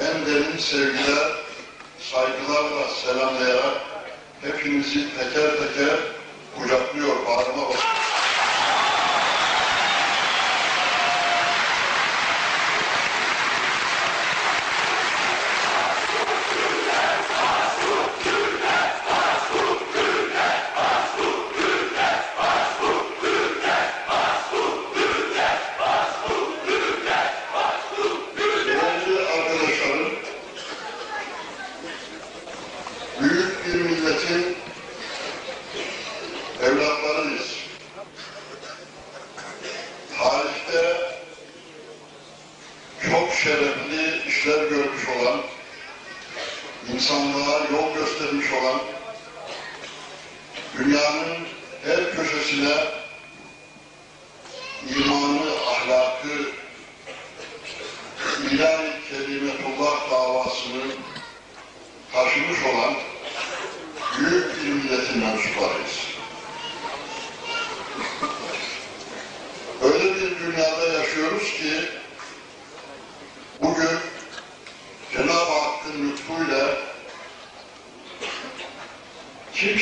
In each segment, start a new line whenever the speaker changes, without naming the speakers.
en derin sevgiler, saygılarla selamlayarak hepinizi teker teker kucaklıyor, bağrıma basıyor. Şerefli işler görmüş olan, insanlığa yol göstermiş olan, dünyanın her köşesine imanı, ahlakı, İlahi Kelimetullah davasını taşımış olan büyük bir milletin mensuplarıyız. Öyle bir dünyada yaşıyoruz ki bugün Cenab-ı Hakk'ın lütfuyla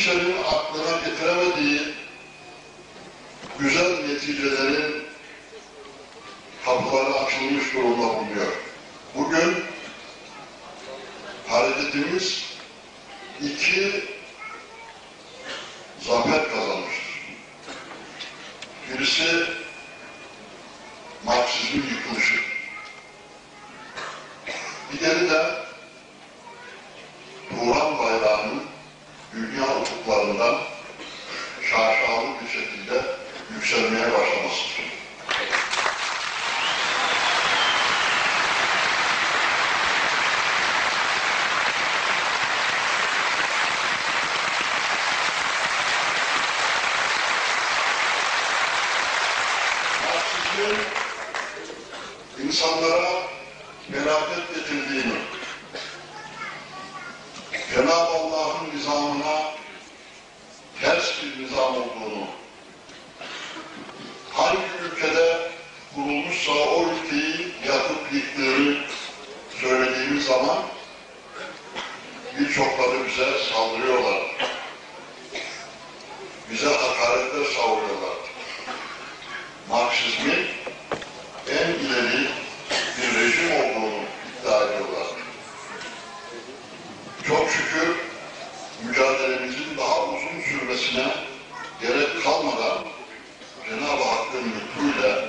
kimsenin aklına getiremediği güzel neticelerin kapıları açılmış durumda bulunuyor. Bugün hareketimiz iki zafer kazanmıştır. Birisi Marksizmin yıkılışı. Diğeri de Turan bayrağının dünya ufuklarından şaşalı bir şekilde yükselmeye başlamasıdır. Marksizmin insanlara felaket getirdiğini, Cenab-ı Allah'ın nizamına ters bir nizam olduğunu, hangi ülkede kurulmuşsa o ülkeyi yakıp yıktığını söylediğimiz zaman birçokları bize saldırıyorlar. Bize hakaretler savuruyorlar. Marksizmin Hakk'ın lütfuyla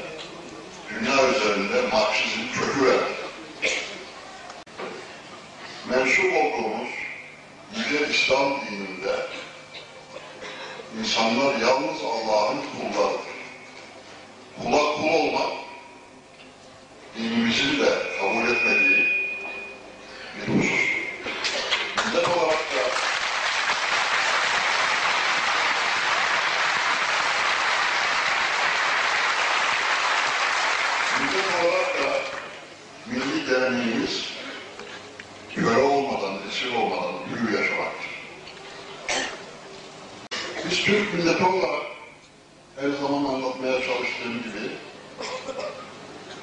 dünya üzerinde Marksizm çöküverdi. Mensup olduğumuz Yüce İslam dininde insanlar yalnız Allah'ın kullarıdır kula kul olmak dinimizin de kabul etmediği bir husustur. Millet olarak da millet olarak da milli geleneğimiz köle olmadan, esir olmadan hür yaşamaktır. Biz Türk milleti olarak her zaman anlatmaya çalıştığım gibi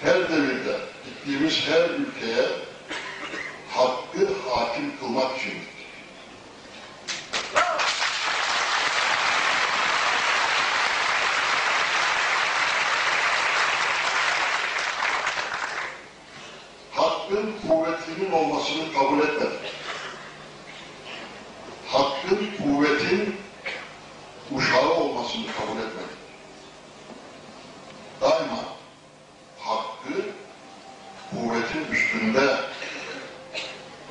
her devirde gittiğimiz her ülkeye hakkı hakim kılmak için gittik. Hakkın kuvvetinin olmasını kabul etmedik. Hakkın kuvvetin uşağı olmasını kabul etmedik. Daima hakkı kuvvetin üstünde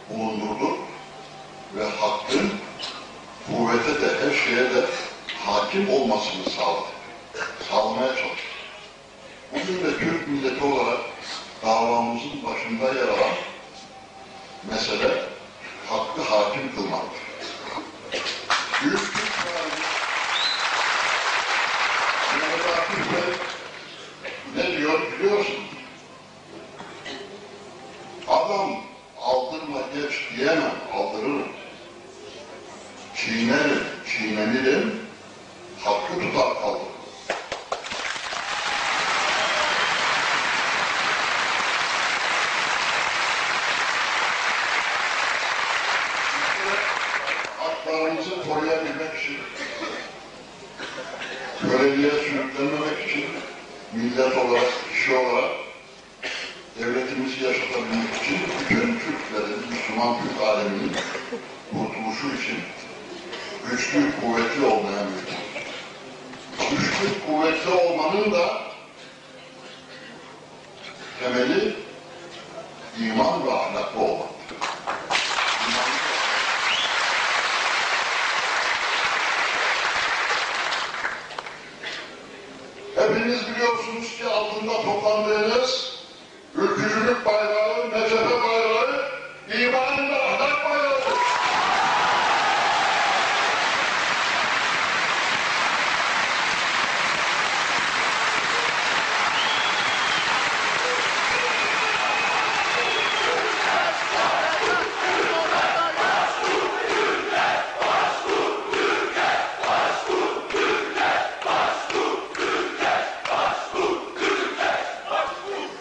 bulundurduk ve hakkın kuvvete de her şeye de hakim olmasını sağladık. Sağlamaya çalıştık. Bugün de Türk milleti olarak davamızın başında yer alan mesele hakkı hakim kılmaktır. Büyük Türk tarihi Mehmet Akif Bey ne diyor biliyorsun? Adam aldırma geç diyemem, aldırırım. Çiğnerim, çiğnenirim, hakkı tutar kaldım. Koruyabilmek için, köleliğe sürüklenmemek için, millet olarak, kişi olarak devletimizi yaşatabilmek için bütün Türklerin, Müslüman Türk aleminin kurtuluşu için güçlü, kuvvetli olmaya mümkün. Güçlü, kuvvetli olmanın da temeli iman ve ahlaklı olmak. Ki altında toplandığınız ülkücülük bayrağı, mezhebe bayrağı, iman ve ahlak bayrağıdır.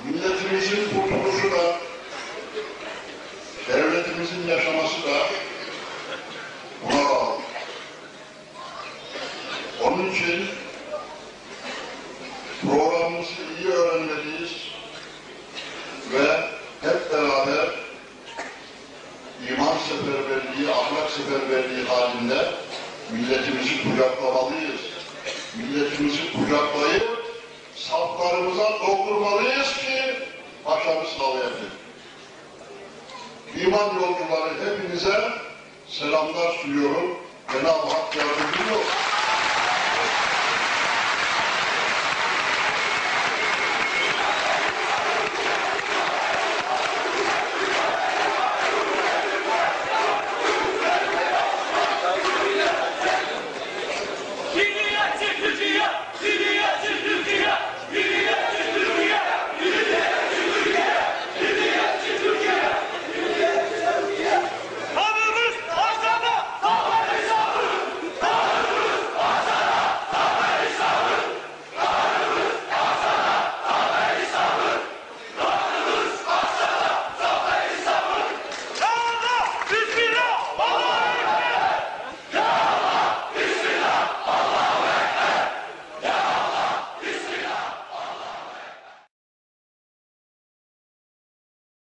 Milletimizin kurtuluşu da, devletimizin yaşaması da buna bağlı. Onun için programımızı iyi öğrenmeliyiz ve hep beraber iman seferberliği, ahlak seferberliği halinde milletimizi kucaklamalıyız. Milletimizi kucaklayıp saflarımıza doldurmalıyız ki başarı sağlayabiliriz. İman yolcuları hepinize selamlar sunuyorum. Cenab-ı Hak yardımcı olsun.